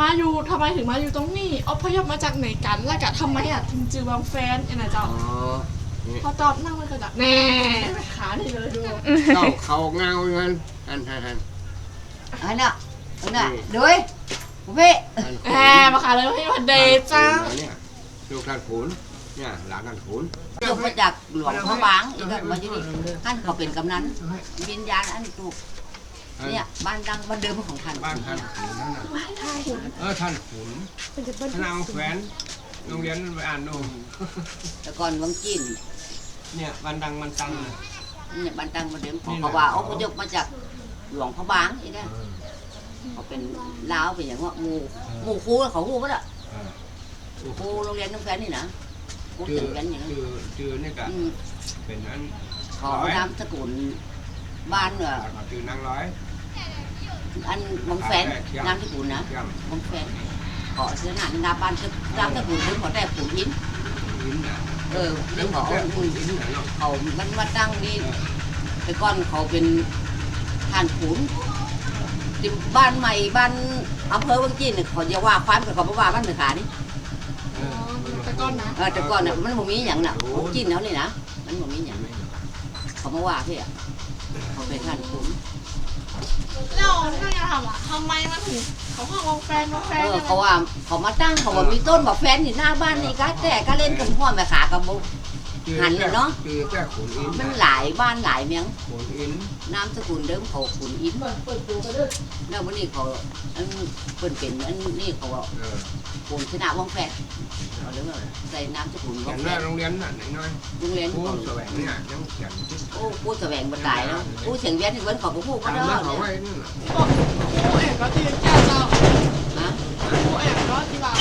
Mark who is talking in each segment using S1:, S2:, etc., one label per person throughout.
S1: มาอยู่ทำไมถึงมาอยู่ตรงนี้อพยพมาจากไหนกัน แล้วก็ทำไมอะถึงจือบางแฟนเอ็นะเจ้า
S2: อ๋อนี่
S1: พอตอบนั่งมันก็จะแน่ไปขานี่เลยดู
S2: เจ้าเขาเงาเงินอันหันหัน
S3: อันน่ะอันน่ะด้วยพี่
S2: อัน
S1: แหมมาขาเลยให้พันเดย์จ้า
S2: เนี่ยลูกท่านขุนเนี่ยหลานท่านขุน
S3: จบมาจากหลวงพระบางอี เขาเป็นกำนันวิญญาณอันถูกเนี่ยบ้านดังบ้านเดิมของท่าน
S2: บ้านท่านขุนนั่นน่ะเออท่านขุนท่านเอาแฟนโรงเรียนไปอ่านดู
S3: แต่ก่อนวังจีน
S2: เนี่ยวันดังมันตังเลย
S3: เนี่ยบ้านดังบ้านเดิมของเขาว่าอพยพมาจากหลวงพระบางอีกแล้วเขาเป็นลาวเป็นอย่างว่าหมู่หมู่ครูเขาครูปะล่ะ
S2: เออ
S3: ครูโรงเรียนน้องแฟนนี่นะครู
S2: จื
S3: เสี
S2: อย
S3: งกันอย่างนั้น
S2: จือจือนี่ก็
S3: อืม
S2: เป็นอัน
S3: เขาเอานามสกุลบ้านเนี่ย
S2: จือนางร้อย
S3: อันมงแฟนนามสกุลนะ
S2: เชื่อม
S3: มงแฟนขอเสื้อหนาหน้าบ้านคือนามสกุลถึงขอแต่ขุนหิน
S2: หินน่ะ
S3: เออ
S2: เรื่
S3: เรื่
S2: อ
S3: องง
S2: ข
S3: ข
S2: อ
S3: องง
S2: ขุนหินน่ะเนาะ
S3: เขามันมาตั้งนี่
S2: เออ
S3: แต่ก่อนเขาเป็นท่านขุนที่บ้านใหม่บ้านอำเภอวังจีนเนี่ยเขาจะว่าความกับเขาบ่ว่าบ้านเมืองขานี่
S2: เออ
S1: แต่ก่อนนะ
S3: เออแต่ก่อนน่ะมันบ่มีอย่างน่ะวังจีนเขานี่นะมันบ่มีอย่างเขามาว่าพี่อะเขาเป็นท่านขุน
S1: แล้วก็อยากทำอะทำไมมันถึงเขาบอกวงแฟนมาแฟ
S3: เอนอ
S1: เขา
S3: ว่าเขามาตั้งเขาว่ามีต้นบอกแฟนอยู่หน้าบ้านนี่ก็แต่ก็เล่นกับพ่อแม่ขากับบุ
S2: จือ
S3: หันเลยเนาะ
S2: จือแค่ขุนอิน
S3: มันหลายบ้านหลายเมียง
S2: ขุนอิน
S3: นามสกุลเดิมเขาขุนอินแล้ววันนี้เขาอันเปิ่นเป็นอันนี้เขาว่า
S2: เออ
S3: ขุนชนะวังแฟนเขาเรียกว่าใส่นามสกุล
S2: เขี
S3: วั
S2: ย
S3: ง
S2: น
S3: แฟ
S2: ว่านโรงเรียนน่ะน้อย
S3: โรงเรียน
S2: ๆผู้
S3: เขา
S2: แสวงเนี่ยยังเขียนที่
S3: โอ้ผู้แสวงบันไดแล้วผู้เสียงเวียนที่เว้นเขาผู้ก็
S2: ตาม
S3: ได้
S2: นั้นเขา
S3: เนี่ย
S2: ไว้นี่น่ะ
S1: บอกครูเอกก็ที่แก้เจ้า
S3: นะ
S1: ครูเอกก็ที่ว่า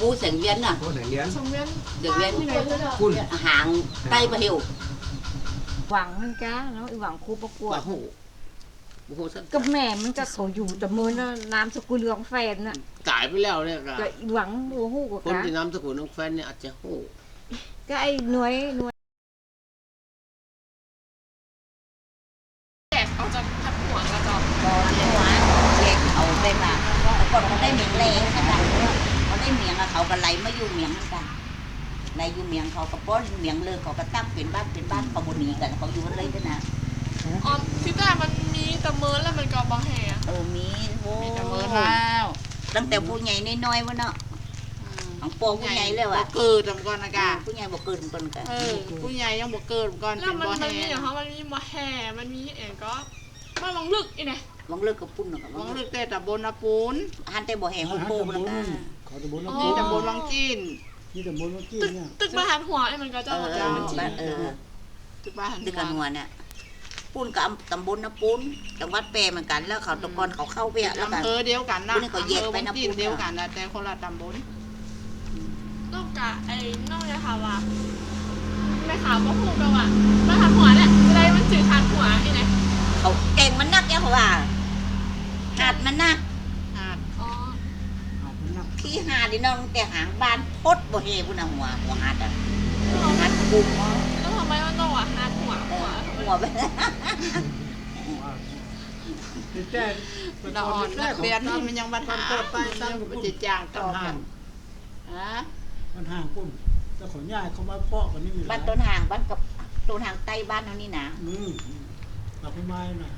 S1: ก็
S3: ผู้เสียงเวียนน่ะ
S2: ผู้แสวงเรียน
S1: สมเวียน
S3: เดี๋ยวเวียน
S1: ที่ไหนก็ได้
S2: คุณ
S3: หางใต้ประหิว
S4: หวังมันจ้าแล้วไอ้หวังครูประกวด
S3: โอ้โหโอ้โหสัก
S4: ก็แม่มันก็เขาอยู่แต่มือนะนามสกุลของแฟนน่ะ
S5: ตายไปแล้วเนี่ยก็
S4: ก็อีหวังบัวหู้กว่า
S5: คน
S4: กัน
S5: ที่นำสกุลน้องแฟนเนี่ยอาจจะโห
S4: ก็ไอ้หน่วยหน่วย
S1: แจกเขาจะทับหัวกระจอก
S3: ตอนนี้ว่าเด็กเขาได้มาก่อนเขาได้เมียงแรงกันเขาได้ เมียงอะเขาก็ไหลมาอยู่เมียงนั่นกันไหลอยู่เมียงเขาก็ป้อนเมียงเลยเขาก็ตั้งเป็นบ้านเป็นบ้านเขาบหนีกันเขาอยู่กันเลยด้วยนะ
S1: อ๋อที่แต่มันมีแตะเมินแล้วมันก็บอแห่
S3: เออมีโอ้
S5: มีแต่เมินแล้ว
S3: ตั้งแต่ผู้ใหญ่น้อยๆวะเนาะของโปผู้ใหญ่เลย
S5: บ่
S3: ว่ะ
S5: เกิดทำก่อนนะกะ
S3: ผู้ใหญ่บอกเกินเปิ้นกัน
S5: เออผู้ใหญ่ยังบ่เกิดก่อน
S1: แล้
S5: เป็
S1: วนมัน
S5: บ่
S1: มัน
S5: แห่
S1: มีอย่างเขามันมีบอแห่มันมีเองก็มาลองลึกอีเนี่ย
S3: วังเลิกกับปุ้นเนาะ
S5: วังลึกแต่ตำบลนาปูน
S3: หันแต่บ่แห่ของโปมันกัน
S6: เขาตะบน
S1: อ๋
S6: น้ำ
S1: อ
S6: จี
S5: นี่
S6: น
S5: ตำบลวังจีน
S6: นี่ตะบนน้ำจีน
S1: ตึก
S6: เนี่ย
S1: ตึกมาหันหัวไอ้มันก็จะ
S3: เออ
S1: จะมันจี
S3: บ้านเออ
S5: ตึกบ้านหัน
S3: ตึกกัน
S5: หั
S3: หั
S5: ว
S3: วเนี่ยปุ้นกับตำบลนะปุ้นจังหวัดแปรเหมือนกัน แล้วเขาตะกอนเขาเข้าเวียแล้วกัน
S5: อำเภอเดียวกันนะ
S3: พวกนี้เขาแยกไปนะ
S5: อำเภอวังจีนเดียวกันนะแต่คนละตำบล
S1: นอกจากไอ้นอกจากค่ะว่าแม่ขาวก็พูดกันว่ามาหันหัวเนี่ยจะได้มันจืดหันหัวไอ้เนี่ย
S3: เขาเก่งมันนักเนี่ยเขาว่าหาดมันนัก
S5: หาด
S1: อ๋อ
S6: เอาไปนับ
S3: ขี้หาด นี่น้องแต่หางบานพดบ่เฮพุ่นน่ะหัวหัวหาดอะหาดกุ้ง
S1: แล้วทำไมมันต้องว่าหันหัวหัว
S3: หัวไป
S6: ติดแจ้
S5: นอนนักเรียนที่มันยังบันหา
S6: ตอนไปตั้ง
S5: มันจะจ้างต่อกันฮะ
S6: มันห่างปุ่นแต่ขอย่ายเขามาปอกกันนี่มี
S3: บ้านต้นหางบ้านกับต้นหางใต้บ้านเฮานี่นะ
S6: อืมเราไปไม้น่ะ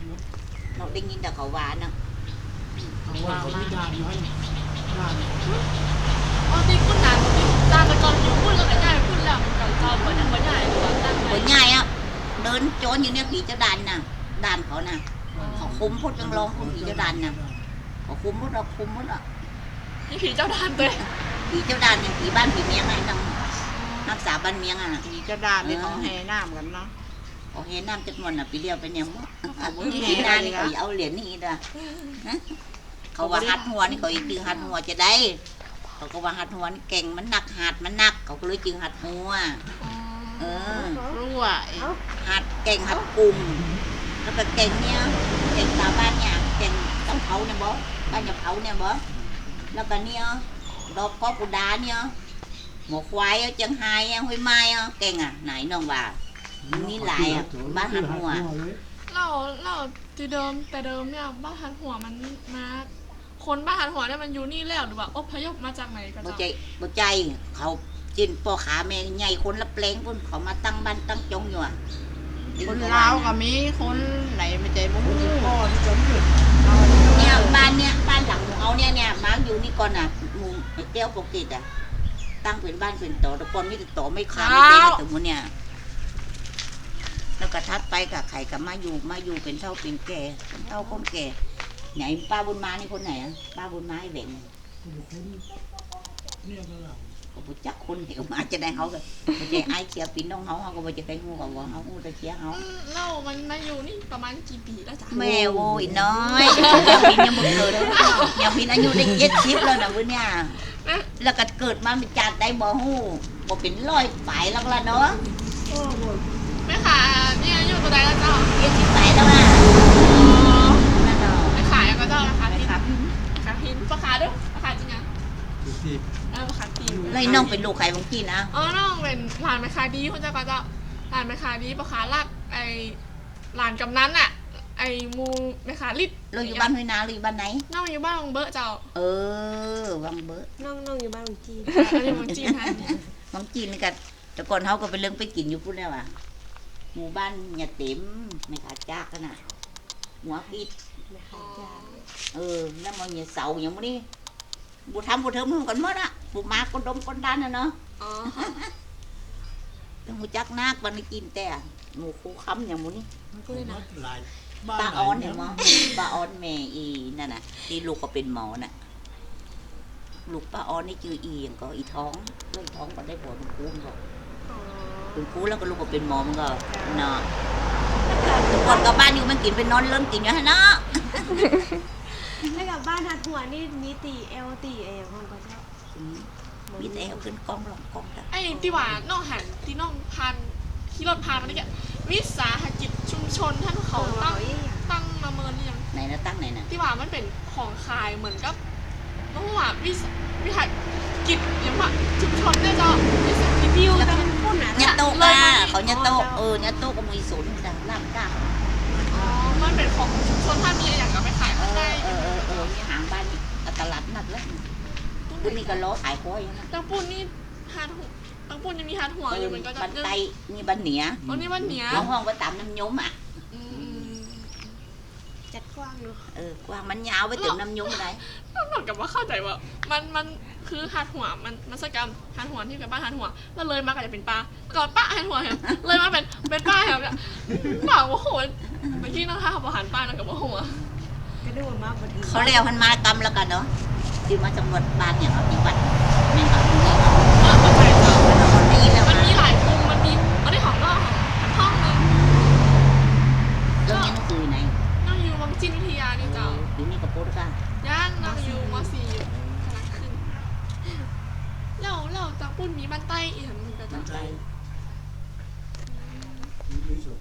S3: เราได้ยินแต่เขาว่านะ
S6: เอาว่าเขาไม่ดานน้อย ดาน
S1: อ๋อที่คุณนานตามแต่ก่อนอยู่พูดแล้วก็ง่ายพูดแล้วมันก็จอมเหมือนอย่างเหมือนใหญ่ตัวตั้ง
S3: หั
S1: ไว้
S3: วใหญ่อะเดินโจรอยู่เนี่ยผีเจ้าดันน่ะด่านเขาน่ะเขาคุมพดจังรองของผีเจ้าดันน่ะเขาคุมพดเราคุมพดอะ
S1: นี่ผีเจ้าดานตัว
S3: ผีเจ้าดันเนี่ยผีบ้านผีเมียงไงน้องรักษาบ้านเมียงอะ
S5: มีกระดาษที่เขาแห่น้ำกันเนาะ
S3: เขาเห็นน้ำจักมันอะปีเดียวไปเนี่ยมั้ง
S5: เขาบ่มี
S3: ที่
S5: อะไร
S3: นานี่
S5: นะ
S3: เขาเอาเหรียญนี่ด่ะนะ เขาว่าหัดหัวนี่เขาอีกจึงหัดหัวจะได้ เขาก็ว่าหัดหัวนี่เก่งมันหนักหัดมันหนัก เขาก็เลยจึงหัดหัวเออ
S5: รั่วไอ้
S3: หัดเก่งหัดกลุ่มแล้วก็เก่งเนี่ยเก่งตามบ้านเนี่ยเก่งต้องเผาเนี่ยบอบ้านจะเผาเนี่ยบอแล้วก็เนี่ยดอกกอปูดาเนี่ยหมอควายจังไห้ห้วยไม้เก่งอะไหนน้องว่ามันมีหลายอะบ้านหัดหัว
S1: เราเราที่เดิมแต่เดิมเนี่ยบ้านหันหัวมันมา คนบ้านหันหัวเนี่ยมันอยู่นี่แล้วหรือว่าอพยพมาจากไหนก็
S3: บ่
S1: จะ
S3: ใจบ่ใจเขาจินพ่อขาแม่ใหญ่คนละแปลงพุ่นเขามาตั้งบ้านตั้งจงอยู่อะ
S5: คนลาวก็มีคนไหนไม่ใจบุ้ง
S6: พ่อที่จะมืด
S3: เนี่ยบ้านเนี่ยบ้านหลังของเขาเนี่ยเนี่ยมาอยู่นี่ก่อนน่ะหมู่ไอ้เตี้ยวปกติอะตั้งเป็นบ้านเป็นโตแต่ก่อนมีแต่โตไม่ขาดไม่เจ๊แต่หมดเนี่ยแล้วก็ทัดไปกับไข่กับมาอยู่มาอยู่เป็นเท่าเป็นแก่เป็นเท่าคนแก่ ไหนป้าบุญมานี่คนไหนอะป้าบุญมาไอ้แหวง
S6: เนี่ยก็หลัง
S3: ก็บ่จักคนเหวมาจะได้เขาก็บ่ใจไอ้เชียร์ปีน้องเขาเขาก็บ่จะได้งูกับว่าเขางูแต่เชียร์เขา
S1: อืมเรามันมาอยู่นี่ประมาณกี่ปีแล้วจ้ะ
S3: แม่โว้ยน้อยยังพินยังบ่เกิดยังพินอายุได้เจ็ดสิบแล้วนะเว้ยเนี่ยแล้วก็เกิดมาเป็นจาดได้บ่ฮู้บ่เป็นร้อยฝ่ายแล้วล่ะเนาะ
S1: แม่ขาเนี่ยอยู่ตัวใดแล้วเจ้า
S3: เจ็ดสิบฝ่ายแล้วอะ
S1: อ๋อ
S3: นั่นเนาะ
S1: แม่ขายก็เจ้าราคา
S3: ไป
S1: พิน
S3: ครับ
S1: ราคาพินราคาด้วยราคาจริงอะ
S2: อยู่ที่
S1: เออราคาพิน
S3: แล้วไอ้น้องเป็นลูกใครบางทีนะ
S1: อ๋อน้องเป็นหลานแม่ค้าดีคุณเจ้าก็เจ้าหลานแม่ค้าดีราคาลักไอหลานกำนันอะไอมูแม่ค้าลิด
S3: เราอยู่บ้านห้วยนาเราอยู่บ้านไหน
S1: น้องอยู่บ้านของเบอร์เจ้า
S3: เออวังเบอร์
S4: น้องน้องอยู่บ้านของจีน
S1: อันนี้มันจีนฮะ
S3: บางจีนนี่ก็แต่ก่อนเขาก็ไปเรื่องไปกินอยู่พุ่นแล้วอะหมู่บ้านเนี่ยเต็มไม่ขาดจากกันน่ะหัวปิดเออแล้วมันเนี่ยเสาอย่างนี้ บุทำบุเทิมกันหมดอะบุมาคนดมคนดันนะเนาะ
S1: อ๋อ
S3: ต้องหูจักนักบันกินแต่หมูคูค้ำอย่างมูนี่
S6: ก็เลยนะหลาย
S3: ป้าออนเนี่ยมั้งป้าออนแม่อีนั่นน่ะ ที่ลูกก็เป็นหมอน่ะ ลูกป้าออนนี่ชื่ออีอย่างก็อีท้องเรื่องท้องก็ได้ผลคูนบอกเป็นคูแล้วก็ลูกก็เป็นหมอมันก็เนาะทุกคนกับบ้านอยู่มันกินเป็นนอนเริ่มกินอยู่ฮะเนาะ
S4: แล้วกับบ้านหัดหัวนี่มีตีเอลตีเอลมันก็ชอบ
S3: มีแต่เอาขึ้นกล้องลองกล้องได้
S1: ไอ้ที่ว่าน้องหันที่น้องพันขี่รถพานมาเนี่ยวิสาหกิจชุมชนท่านเขาตั้งตั้งมาเมินหรือยัง
S3: ไหนนะตั้งไหนน่ะ
S1: ที่ว่ามันเป็นของขายเหมือนกับน้องว่าวิสวิหารกิจอย่างว่าชุมชนเนี่ยเจ้าวิสาหกิจ
S4: ดิวกันพุ่นอะ
S3: เนี่ยโต๊ะอะเขาเนี่ยโต๊ะเออเนี่ยโต๊ะก็มีศูนย์จ้ะล่างกล้า
S1: อ๋อ มันเป็นของชุมชนถ้ามีอย่างก็ไปขาย
S3: เอ
S1: ข้าง
S3: อ
S1: ใน
S3: เออเออเออนี่หางบ้านนี่ตลาดนัดแล้วคุณนี่ก็ล้อขายคอยอยู่นะ
S1: ตังปูนนี่ฮาร์ดหัวตังปูนยังมีฮาร์ดหัวอยู่มันก็จะ
S3: บันไตนี่บันเหนีย
S1: อ๋อนี่มันเหนีย
S3: ห้องห้องไปตามน้ำยมอะ
S1: อืม
S4: จัดกว้างเนาะ
S3: เออกว้างมันยาวไปถึงน้ำยมได้
S1: ต้องบอกกับว่าเข้าใจว่า มันมันคือฮาร์ดหัวมันมันสกรรมฮาร์ดหัวที่เป็นบ้านฮาร์ดหัวแล้วเลยมาก็จะเป็นปลาก่อนป้าฮาร์ดหัวเหรอเลยมาเป็นเป็นป้าเหรอเนี่ยบอกว่าโห เมื่อกี้น้องท่าเขาบอกหันป้านะกับพ่อหัว
S4: ก็ดูมากพอดี
S3: เขาเรียกพันมากรรมแล้วกันเนาะที่มาจังหวัดบางอย่างเอาจังหวัดไม่เอาที่นี่เอา
S1: ว่าเข้าใจเจ้า
S3: คนนี้แล้ว
S1: มัน
S3: มา
S1: มีหลายมุมมันมีอันนี้ของนอกของห้องนึง
S3: เรื่องนี้หนังสือไหน
S1: นั่งอยู่วังจินวิทยานี่เจ้า
S3: อยู่นี่กับโพสต์กัน
S1: ย่างนั่งอยู่มสี่อยู่กำลังขึ้นเราเราจังปุ้นมีบ้านใต้อีกเหมือนกัน
S3: มัน
S1: เจ้า
S3: ใจ
S6: มีสุด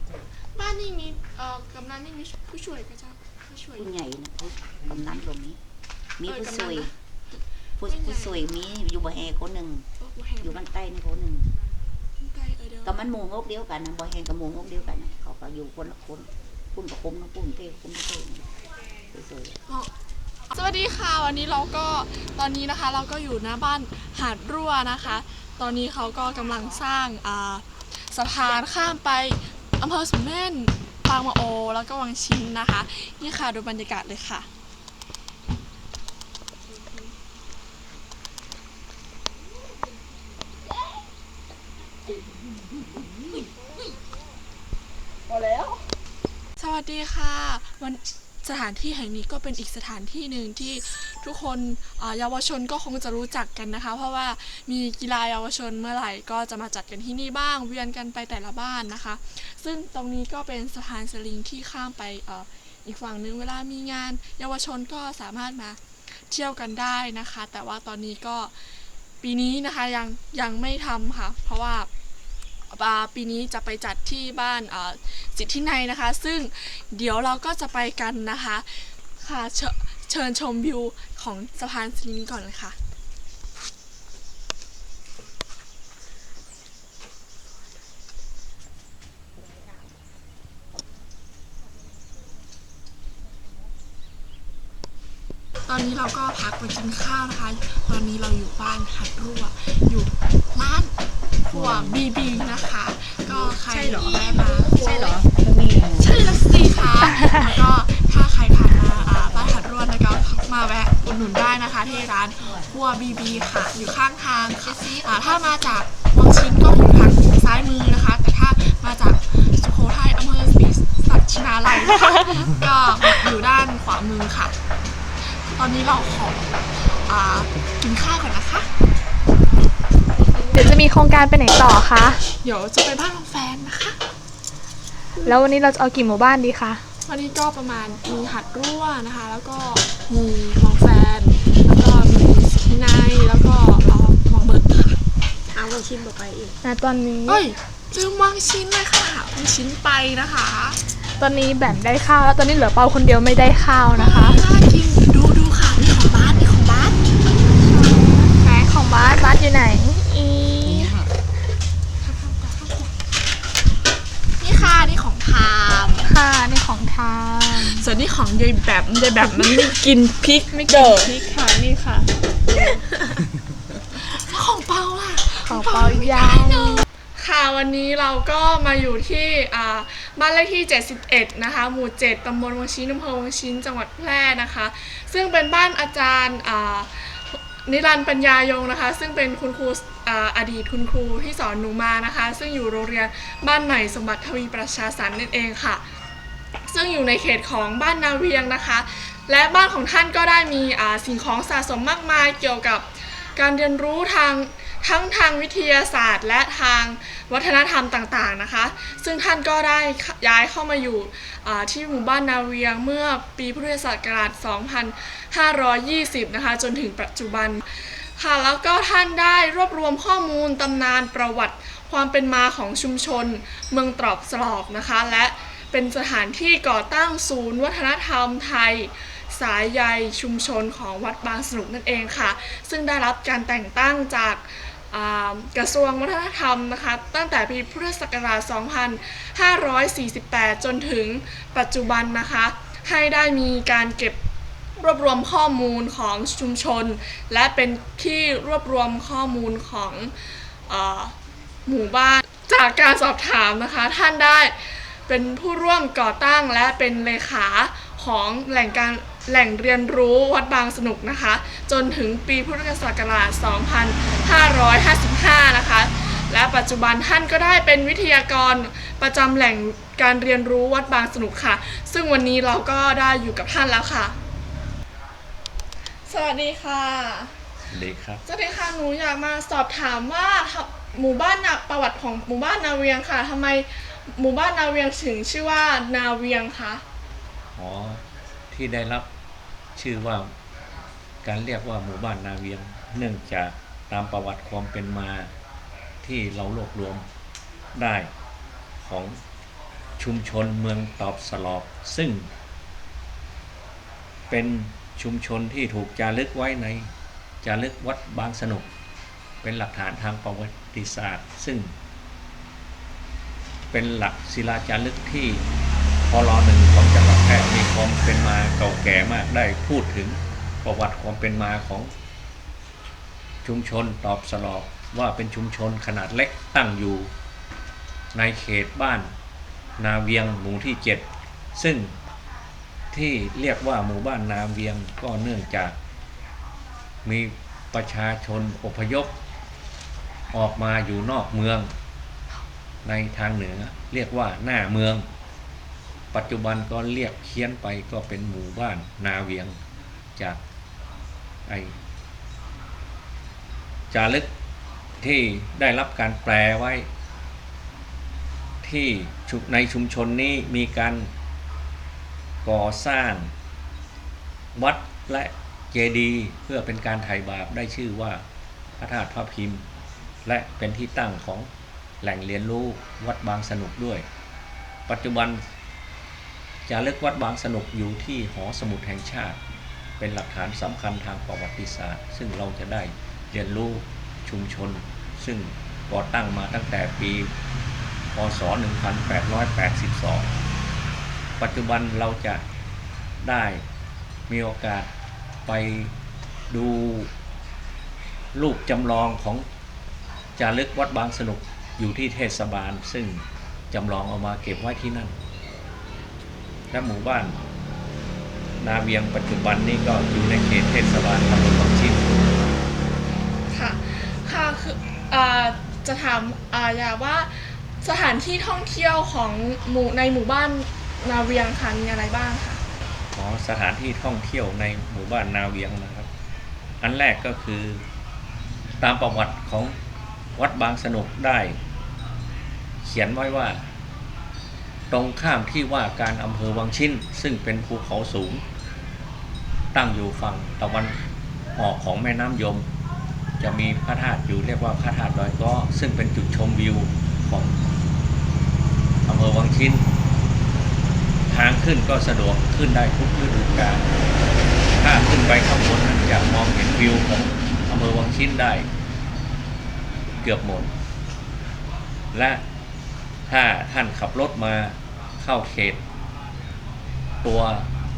S1: บ้านนี่มีเอ่อกำนันนี่มีผู้ช่วยก็เจ้าผู้ช่วย
S3: ผู้ใหญ่นะผู้กำนันตรงนี้ มีผู้
S1: เออกำนัน
S3: สวย
S1: นะ
S3: ผู้ผู้สวยมีอยู่บ่แฮคนหนึ่ง
S1: เออบ่แหง
S3: อยู่บ้านใต้นี่คนหนึ่ง
S1: ใต้เออเดี๋ยว
S3: ก็มันหมู่งกเดียวกันนะบ่แฮงกับหมู่งกเดียวกันนะเขาก็อยู่คนละคนคุณกับคุมนะคุณเท่คุณเท่สวย
S1: สวัสดีค่ะวันนี้เราก็ตอนนี้นะคะเราก็อยู่หน้าบ้านหาดรั่วนะคะ ตอนนี้เขาก็กำลังสร้างอ่าสะพานข้ามไปอำเภอสุมเม่นบางมะโอ แล้วก็วังชินนะคะ นี่ค่ะดูบรรยากาศเลยค่ะสวัสดีค่ะ วัน สถานที่แห่งนี้ก็เป็นอีกสถานที่หนึ่งที่ทุกคนเยาวชนก็คงจะรู้จักกันนะคะ เพราะว่ามีกีฬาเยาวชนเมื่อไหร่ก็จะมาจัดกันที่นี่บ้าง เวียนกันไปแต่ละบ้านนะคะ ซึ่งตรงนี้ก็เป็นสะพานสลิงที่ข้ามไปอ,อีกฝั่งนึงเวลามีงาน เยาวชนก็สามารถมาเที่ยวกันได้นะคะ แต่ว่าตอนนี้ก็ปีนี้นะคะยังยังไม่ทำค่ะ เพราะว่า ปีนี้จะไปจัดที่บ้านสิทธิในนะคะ ซึ่งเดี๋ยวเราก็จะไปกันนะคะค่ะเชเชิญชมวิวของสะพานสลิงก่อนเลยค่ะ ตอนนี้เราก็พักไปกินข้าวนะคะ ตอนนี้เราอยู่บ้านหัดรั่ว อยู่ร้านครัวบีบีนะคะ ก็ใครแวะมา
S5: ใช่เหรอ
S1: ใช่แล้วสิคะแล้วก็ถ้าใครผ่านมาอ่าบ้านหัดร่วนนะคะมาแวะอุดหนุนได้นะคะที่ร้านครัวบีบีค่ะ อยู่ข้างทางค่ะอ่าถ้ามาจากวังชิ้นก็อยู่ทางซ้ายมือนะคะ แต่ถ้ามาจากสุโขทัยอำเภอศรีสัชนาลัยนะคะก็อยู่ด้านขวามือค่ะ ตอนนี้เราขออ่ากินข้าวก่อนนะคะ
S7: เดี๋ยวจะมีโครงการไปไหนต่อคะ
S1: เดี๋ยวจะไปบ้านน้องแฟนนะคะ
S7: แล้ววันนี้เราจะเอากี่หมู่บ้านดีคะ
S1: วันนี้ก็ประมาณมีหัดรั่วนะคะ แล้วก็มีมองแฟน แล้วก็มีสินายแล้วก็เอ่อมองเบิร์ดค่ะ
S4: เอาลองชิมบอกไปอีก
S7: นะตอนนี้
S1: เอ้ยลืมวางชิ้นเลยค่ะวางชิ้นไปนะคะ
S7: ตอนนี้แบ่งได้ข้าวแล้วตอนนี้เหลือเปาคนเดียวไม่ได้ข้าวนะคะ
S1: น่ากิน บ้านบ้าน
S7: อยู่ไหนอี
S1: นี่ค่ะนี่ของทาม
S7: ค่ะนี่ของทาม
S1: ส่วนนี่ของยายแบบยายแบบมันไม่กินพริกไม่กินพริกค่ะนี่ค่ะแล้วของเปาล่ะ
S7: ของเปาอีกอยาง
S1: ค่ะวันนี้เราก็มาอยู่ที่อ่าบ้านเลขที่ 71 นะคะ หมู่ 7 ตำบลวังชิ้นอำเภอวังชิ้น จังหวัดแพร่นะคะ ซึ่งเป็นบ้านอาจารย์อ่า นิรันดร์ปัญญายงนะคะ ซึ่งเป็นคุณครูอดีตคุณครูที่สอนหนูมานะคะ ซึ่งอยู่โรงเรียนบ้านใหม่สมบัติทวีประชาสรรค์นั่นเองค่ะ ซึ่งอยู่ในเขตของบ้านนาเวียงนะคะ และบ้านของท่านก็ได้มีสิ่งของสะสมมากมายเกี่ยวกับการเรียนรู้ทาง ทั้งทางวิทยาศาสตร์ และทางวัฒนธรรมต่างๆนะคะ ซึ่งท่านก็ได้ย้ายเข้ามาอยู่ที่หมู่บ้านนาเวียงเมื่อปีพุทธศักราช 2520 นะคะ จนถึงปัจจุบันค่ะแล้วก็ท่านได้รวบรวมข้อมูลตำนานประวัติความเป็นมาของชุมชน เมืองตรอกสลอบนะคะ และเป็นสถานที่ก่อตั้งศูนย์วัฒนธรรมไทย สายใยชุมชนของวัดบางสนุกนั่นเองค่ะ ซึ่งได้รับการแต่งตั้งจาก กระทรวงวัฒนธรรมนะคะตั้งแต่ปีพุทธศักราช 2548 จนถึงปัจจุบันนะคะให้ได้มีการเก็บรวบรวมข้อมูลของชุมชน และเป็นที่รวบรวมข้อมูลของอหมู่บ้าน จากการสอบถามนะคะท่านได้เป็นผู้ร่วมก่อตั้งและเป็นเลขาของแหล่งการ แหล่งเรียนรู้วัดบางสนุกนะคะ จนถึงปีพุทธศักราช 2555 นะคะ และปัจจุบันท่านก็ได้เป็นวิทยากรประจำแหล่งการเรียนรู้วัดบางสนุกค่ะ ซึ่งวันนี้เราก็ได้อยู่กับท่านแล้วค่ะ สวัสดีค่ะ
S8: ดีครับ
S1: สวัสดีค่ะหนูอยากมาสอบถามว่าหมู่บ้านนาประวัติของหมู่บ้านนาเวียงค่ะทำไมหมู่บ้านนาเวียงถึงชื่อว่านาเวียงคะ
S8: อ๋อ ที่ได้รับชื่อว่าการเรียกว่าหมู่บ้านนาเวียง เนื่องจากตามประวัติความเป็นมาที่เรารวบรวมได้ของชุมชนเมืองตอบสลอบซึ่ง เป็นชุมชนที่ถูกจารึกไว้ในจารึกวัดบางสนุก เป็นหลักฐานทางประวัติศาสตร์ ซึ่ง เป็นหลักศิลาจารึกที่ พลหนึ่งของจังหวัดแพร่มีความเป็นมาเก่าแก่มากได้พูดถึงประวัติความเป็นมาของชุมชนตอบสลอบว่าเป็นชุมชนขนาดเล็กตั้งอยู่ ในเขตบ้าน นาเวียงหมู่ที่ 7 ซึ่งที่เรียกว่าหมู่บ้านนาเวียงก็เนื่องจาก มีประชาชนอพยพ ออกมาอยู่นอกเมือง ในทางเหนือเรียกว่าหน้าเมือง ปัจจุบันก็เรียกเคี้ยนไปก็เป็นหมู่บ้านนาเวียงจากไอจารึกที่ได้รับการแปลไว้ ที่ในชุมชนนี้มีการก่อสร้างวัดและเจดีย์เพื่อเป็นการไถ่บาปได้ชื่อว่าพระธาตุพระพิมพ์ และเป็นที่ตั้งของแหล่งเรียนรู้วัดบางสนุกด้วย ปัจจุบัน จารึกวัดบางสนุกอยู่ที่หอสมุดแห่งชาติ เป็นหลักฐานสำคัญทางประวัติศาสตร์ ซึ่งเราจะได้เรียนรู้ชุมชน ซึ่งก่อตั้งมาตั้งแต่ปี พศ 1882 ปัจจุบันเราจะได้มีโอกาสไปดูรูปจำลองของจารึกวัดบางสนุกอยู่ที่เทศบาล ซึ่งจำลองเอามาเก็บไว้ที่นั่น และหมู่บ้าน นาเวียงปัจจุบันนี้ก็อยู่ในเขตเทศบาลตำบลบางชิน
S1: ค่ะ ค่ะคืออ่าจะถามอ่าอยากว่าสถานที่ท่องเที่ยวของหมู่ในหมู่บ้านนาเวียงค่ะมีอะไรบ้างคะ
S8: อ๋อสถานที่ท่องเที่ยวในหมู่บ้านนาเวียงนะครับ อันแรกก็คือตามประวัติของวัดบางสนุกได้ เขียนไว้ว่า ตรงข้ามที่ว่าการอำเภอวังชิ้น ซึ่งเป็นภูเขาสูง ตั้งอยู่ฝั่งตะวันออกของแม่น้ำยม จะมีพระธาตุอยู่เรียกว่าพระธาตุดอยก้อซึ่งเป็นจุดชมวิวของอำเภอวังชิ้น ทางขึ้นก็สะดวกขึ้นได้ทุกฤดูกาลถ้าขึ้นไปข้างบนนั้นจะมองเห็นวิวของอำเภอวังชิ้นได้ เกือบหมด และถ้าท่านขับรถมา เข้าเขต ตัว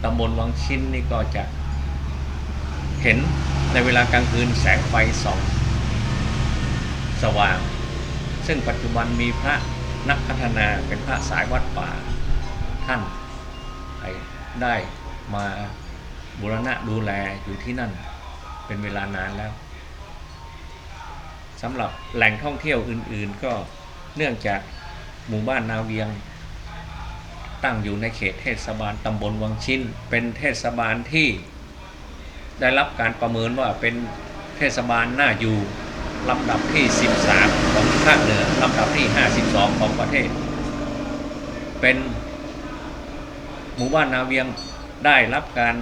S8: ตำบลวังชิ้นนี่ก็จะเห็นในเวลากลางคืนแสงไฟส่องสว่าง ซึ่งปัจจุบันมีพระนักพัฒนาเป็นพระสายวัดป่าท่านได้มาบูรณะดูแลอยู่ที่นั่นเป็นเวลานานแล้วสำหรับแหล่งท่องเที่ยวอื่นๆก็เนื่องจากหมู่บ้านนาเวียง ตั้งอยู่ในเขตเทศบาลตำบลวังชิ้น เป็นเทศบาลที่ได้รับการประเมินว่าเป็นเทศบาลน่าอยู่ลำดับที่ 13 ของภาคเหนือลำดับที่ 52 ของประเทศ เป็นหมู่บ้านนาเวียงได้รับการ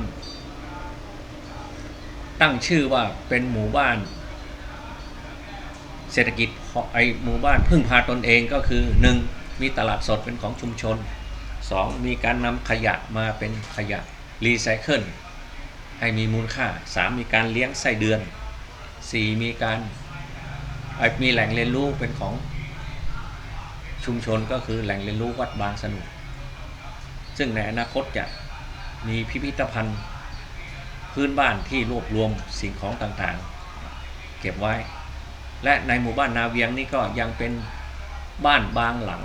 S8: ตั้งชื่อว่าเป็นหมู่บ้าน เศรษฐกิจไอหมู่บ้านพึ่งพาตนเองก็คือ 1. มีตลาดสดเป็นของชุมชน 2. มีการนำขยะมาเป็นขยะรีไซเคิลให้มีมูลค่า 3. มีการเลี้ยงไส้เดือน 4. มีการมีแหล่งเรียนรู้เป็นของชุมชนก็คือแหล่งเรียนรู้วัดบางสนุก ซึ่งในอนาคตจะมีพิพิธภัณฑ์พื้นบ้านที่รวบรวมสิ่งของต่างๆ เก็บไว้ และในหมู่บ้านนาเวียงนี่ก็ยังเป็นบ้านบางหลัง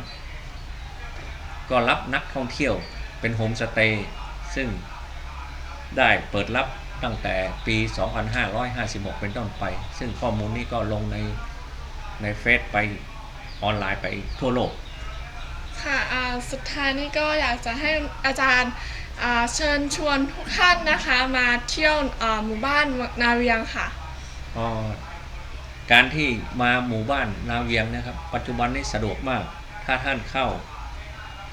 S8: ก็รับนักท่องเที่ยวเป็นโฮมสเตย์ซึ่งได้เปิดรับตั้งแต่ปี 2556 เป็นต้นไป ซึ่งข้อมูลนี้ก็ลงในในเฟซไปออนไลน์ไปทั่วโลก
S1: ค่ะอ่าสุดท้ายนี้ก็อยากจะให้อาจารย์อ่าเชิญชวนทุกท่านนะคะมาเที่ยวอ่าหมู่บ้านนาเวียงค่ะ
S8: ก็การที่มาหมู่บ้านนาเวียงนะครับ ปัจจุบันนี้สะดวกมาก ถ้าท่านเข้า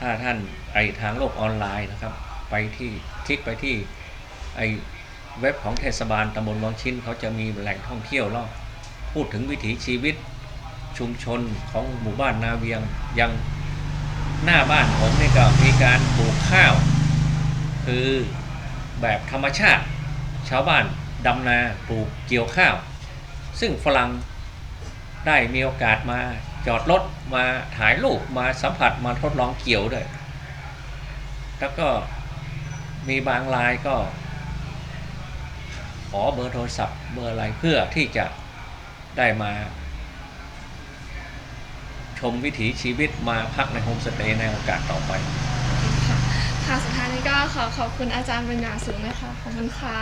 S8: ถ้าท่านไอทางโลกออนไลน์นะครับ ไปที่คลิกไปที่ไอเว็บของเทศบาลตำบลวังชิ้นเขาจะมีแหล่งท่องเที่ยวแล้วพูดถึงวิถีชีวิตชุมชนของหมู่บ้านนาเวียงยังหน้าบ้านผมนี่ก็มีการปลูกข้าว คือแบบธรรมชาติ ชาวบ้านดำนาปลูกเกี่ยวข้าว ซึ่งฝรั่งได้มีโอกาสมา จอดรถมาถ่ายรูปมาสัมผัสมาทดลองเกี่ยวด้วย แล้วก็มีบางรายก็ ขอเบอร์โทรศัพท์เบอร์อะไรเพื่อที่จะได้มา ชมวิถีชีวิตมาพักในโฮมสเตย์ในโอกาสต่อไป
S1: ค่ะค่ะสุดท้ายนี้ก็ขอขอบคุณอาจารย์เป็นอย่างสูงเลยค่ะขอบคุณค่ะ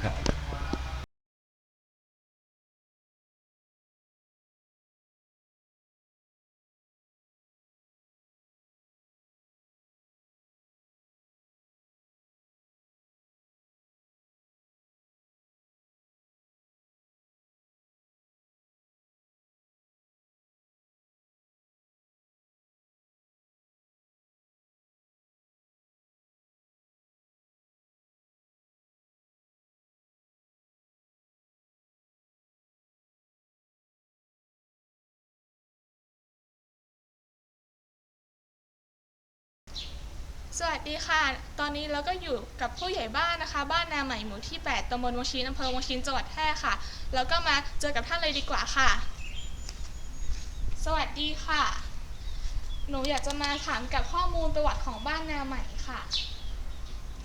S8: ครับ
S1: สวัสดีค่ะ ตอนนี้เราก็อยู่กับผู้ใหญ่บ้านนะคะ บ้านนาใหม่หมู่ที่ 8ตำบลวังชินอำเภอวังชินจังหวัดแพร่ค่ะ แล้วก็มาเจอกับท่านเลยดีกว่าค่ะ สวัสดีค่ะ หนูอยากจะมาถามกับข้อมูลประวัติของบ้านนาใหม่ค่ะ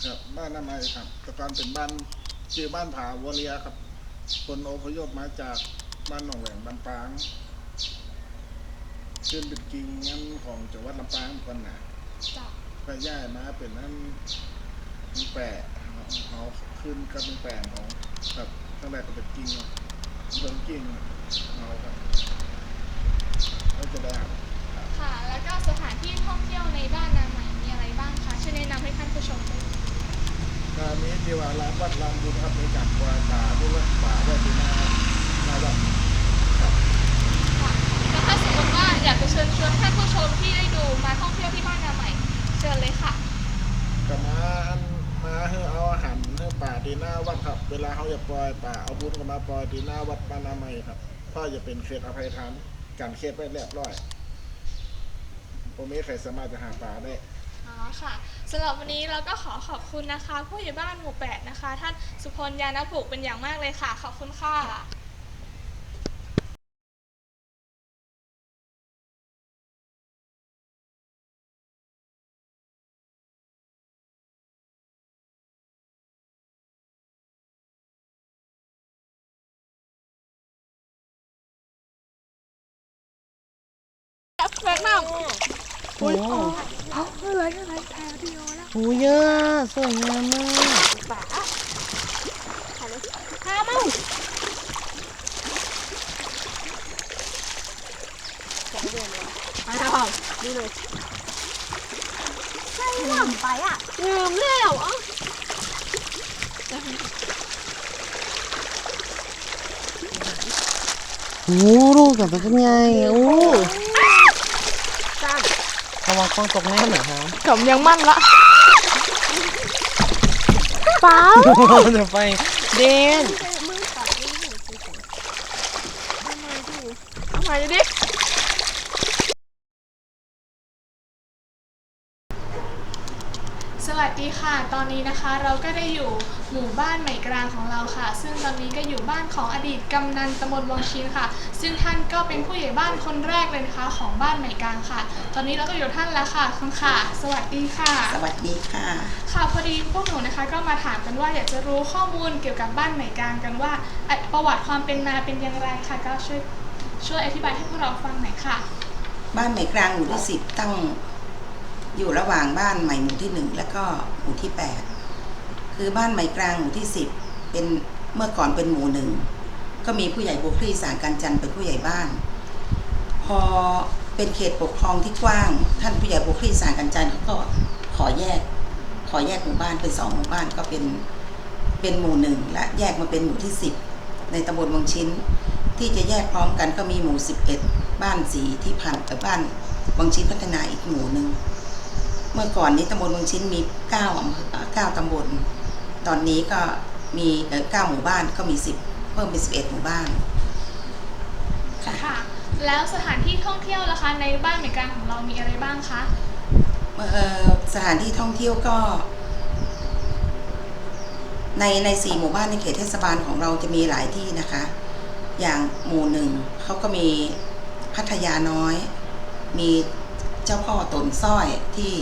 S9: ครับบ้านนาไม้ครับแต่ก่อนเป็นบ้านชื่อบ้านผาวเรียครับ คนอพยพมาจากบ้านหนองแหวงลำปางขึ้นเป็นกิงงั้นของจังหวัดลำปางก่อนนะ
S1: จ้ะ
S9: ไปย้ายมาเป็นนั่นมีแปะเขาขึ้นกับเป็นแปะของแบบตั้งแต่ก็เป็นกิงเบิ่งกิงเอาครับก็จะได้
S7: ค่ะ แล้วก็สถานที่ท่องเที่ยวในบ้านนาใหม่มีอะไรบ้างคะช่วยแนะนำให้ท่านผู้ชมด้วย
S9: งานนี้ที่ว่าร้านวัดลานบุญครับในการกวาดป่าด้วยว่าป่าด้วยที่หน้าหน้าวัด
S7: ค่ะแล้วถ้าสมมติว่าอยากจะเชิญชวนท่านผู้ชมที่ได้ดูมาท่องเที่ยวที่บ้านนาใหม่เชิญเลยค่ะ
S9: ก็มาอันมาเฮือเอาอาหารเฮือป่าที่หน้าวัดครับ เวลาเขาจะปล่อยป่าเอาบุญก็มาปล่อยที่หน้าวัดปานามัยครับเพราะจะเป็นเขตอภัยทานการเขตไว้เรียบร้อยผมไม่ใครสามารถจะหาป่าได้
S7: อ๋อค่ะสำหรับวันนี้เราก็ขอขอบคุณนะคะ ผู้ใหญ่บ้านหมู่แปดนะคะ ท่านสุพลยานผูกเป็นอย่างมากเลยค่ะ ขอบคุณค่ะ
S1: แบกน้ำ
S10: โอ้โห
S1: เอาอะไรอะไรถ่ายวิดีโอแล้ว
S10: โหเยอะอะสวยงามมาก
S1: ป๋าพาเมาไปทางดูเลยใช่หล่ำไปอะลืมแล้วอะ
S10: โอ้โหลูกกับเป็นไงโอ้ระ วังกล้องตกแน่เหรอครับ
S1: กำยังมั่นละป๋า
S10: เดี๋ยวไปเดน
S1: ทำไมดิ
S7: สวัสดีค่ะ ตอนนี้นะคะเราก็ได้อยู่หมู่บ้านใหม่กลางของเราค่ะ ซึ่งตอนนี้ก็อยู่บ้านของอดีตกำนันตำบลวังชินค่ะ ซึ่งท่านก็เป็นผู้ใหญ่บ้านคนแรกเลยนะคะของบ้านใหม่กลางค่ะ ตอนนี้เราก็อยู่ท่านแล้วค่ะคุณค่ะ สวัสดีค่ะ
S3: สวัสดีค่ะ
S7: ค่ะพอดีพวกหนูนะคะก็มาถามกันว่าอยากจะรู้ข้อมูลเกี่ยวกับบ้านใหม่กลางกันว่าเอ่อประวัติความเป็นมาเป็นอย่างไรค่ะก็ช่วยช่วยอธิบายให้พวกเราฟังหน่อยค่ะ
S11: บ้านใหม่กลางหมู่ที่สิบตั้ง อยู่ระหว่างบ้านใหม่หมู่ที่หนึ่งและก็หมู่ที่แปดคือบ้านใหม่กลางหมู่ที่สิบเป็นเมื่อก่อนเป็นหมู่หนึ่งก็มีผู้ใหญ่บุคลีสารการจันทร์เป็นผู้ใหญ่บ้าน พอเป็นเขตปกครองที่กว้าง ท่านผู้ใหญ่บุคลีสารการจันทร์เขาก็ขอแยก ขอแยกหมู่บ้านเป็นสองหมู่บ้านก็เป็นเป็นหมู่หนึ่งและแยกมาเป็นหมู่ที่สิบในตำบลวังชิ้น ที่จะแยกพร้อมกันก็มีหมู่11บ้านสีที่พันกับบ้านวังชิ้นพัฒนาอีกหมู่หนึ่ง เมื่อก่อนนี้ตำบลวังชิ้นมี9อำเภอเก้าตำบล ตอนนี้ก็มีเอ่อ9หมู่บ้านก็มี10เพิ่มเป็น11หมู่บ้านค่ะ
S7: ค่ะแล้วสถานที่ท่องเที่ยวล่ะคะในบ้านใหม่กลางของเรามีอะไรบ้างคะ
S11: เอ่อสถานที่ท่องเที่ยวก็ ในในสี่หมู่บ้านในเขตเทศบาลของเราจะมีหลายที่นะคะ อย่างหมู่หนึ่งเขาก็มีพัทยาน้อย มีเจ้าพ่อตนสร้อยที่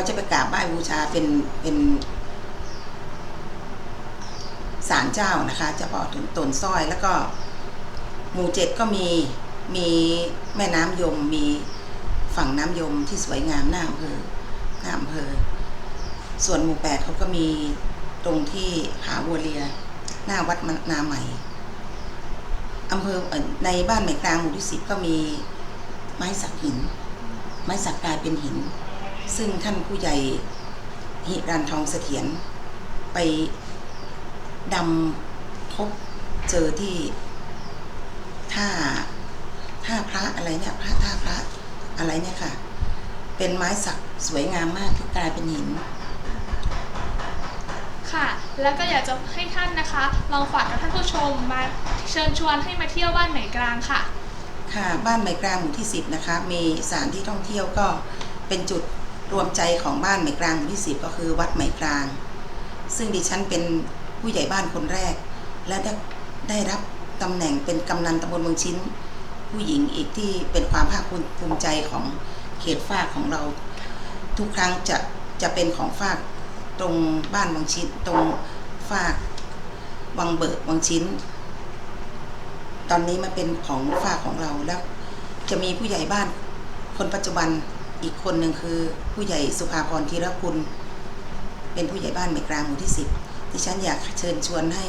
S11: เขาจะไปกราบไหว้บูชาเป็นเป็นศาลเจ้านะคะเจ้าพ่อตนตนสร้อย แล้วก็หมู่เจ็ดก็มีมีแม่น้ำยมมีฝั่งน้ำยมที่สวยงามหน้าอำเภอหน้าอำเภอ ส่วนหมู่แปดเขาก็มีตรงที่ผาบัวเรีย หน้าวัดนาใหม่อำเภอเอ่อในบ้านใหม่กลางหมู่ที่สิบก็มีไม้สักหิน ไม้สักกลายเป็นหิน ซึ่งท่านผู้ใหญ่หิรันทองเสถียรไปดำพบเจอที่ท่าท่าพระอะไรเนี่ยพระท่าพระอะไรเนี่ยค่ะ เป็นไม้สักสวยงามมากที่กลายเป็นหิน
S7: ค่ะ แล้วก็อยากจะให้ท่านนะคะ ลองฝากกับท่านผู้ชมมาเชิญชวนให้มาเที่ยวบ้านใหม่กลางค่ะ
S11: ค่ะ บ้านใหม่กลางหมู่ที่ 10 นะคะ มีสถานที่ท่องเที่ยวก็เป็นจุด รวมใจของบ้านใหม่กลางหมู่ที่10ก็คือวัดใหม่กลาง ซึ่งดิฉันเป็นผู้ใหญ่บ้านคนแรก และได้ได้รับตำแหน่งเป็นกำนันตำบลเมืองชิ้น ผู้หญิงอีกที่เป็นความภาคภูมิใจของเขตฝากของเรา ทุกครั้งจะจะเป็นของฝากตรงบ้านบางชิ้นตรงฝากวังเบิกวังชิ้น ตอนนี้มาเป็นของฝากของเราแล้ว จะมีผู้ใหญ่บ้านคนปัจจุบัน อีกคนหนึ่งคือผู้ใหญ่สุภาพรธีรคุณ เป็นผู้ใหญ่บ้านใหม่กลางหมู่ที่สิบดิฉันอยากเชิญชวนให้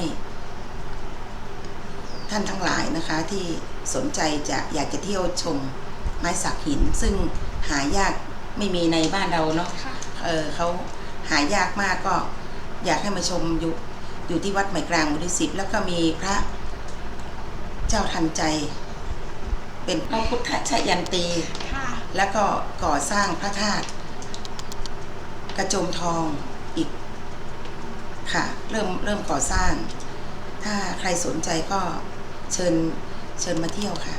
S11: ท่านทั้งหลายนะคะที่สนใจจะอยากจะเที่ยวชมไม้สักหิน ซึ่งหายากไม่มีในบ้านเราเนาะ
S7: ค่ะ
S11: เออเขาหายากมากก็อยากให้มาชมอยู่อยู่ที่วัดใหม่กลางหมู่ที่สิบแล้วก็มีพระเจ้าทันใจ เป็นพระพุทธชยันตี
S7: ค่ะ
S11: แล้วก็ก่อสร้างพระธาตุกระโจมทองอีกค่ะ เริ่มเริ่มก่อสร้าง ถ้าใครสนใจก็เชิญเชิญมาเที่ยวค่ะ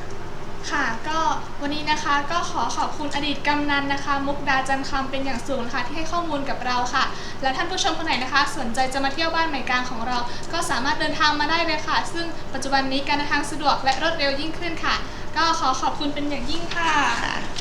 S7: ค่ะ ก็วันนี้นะคะก็ขอขอบคุณอดีตกำนันนะคะ มุกดาจันทร์คำเป็นอย่างสูงนะคะ ที่ให้ข้อมูลกับเราค่ะ และท่านผู้ชมคนไหนนะคะ สนใจจะมาเที่ยวบ้านใหม่กลางของเรา ก็สามารถเดินทางมาได้เลยค่ะ ซึ่งปัจจุบันนี้การเดินทางสะดวกและรวดเร็วยิ่งขึ้นค่ะ ก็ขอขอบคุณเป็นอย่างยิ่งค่ะ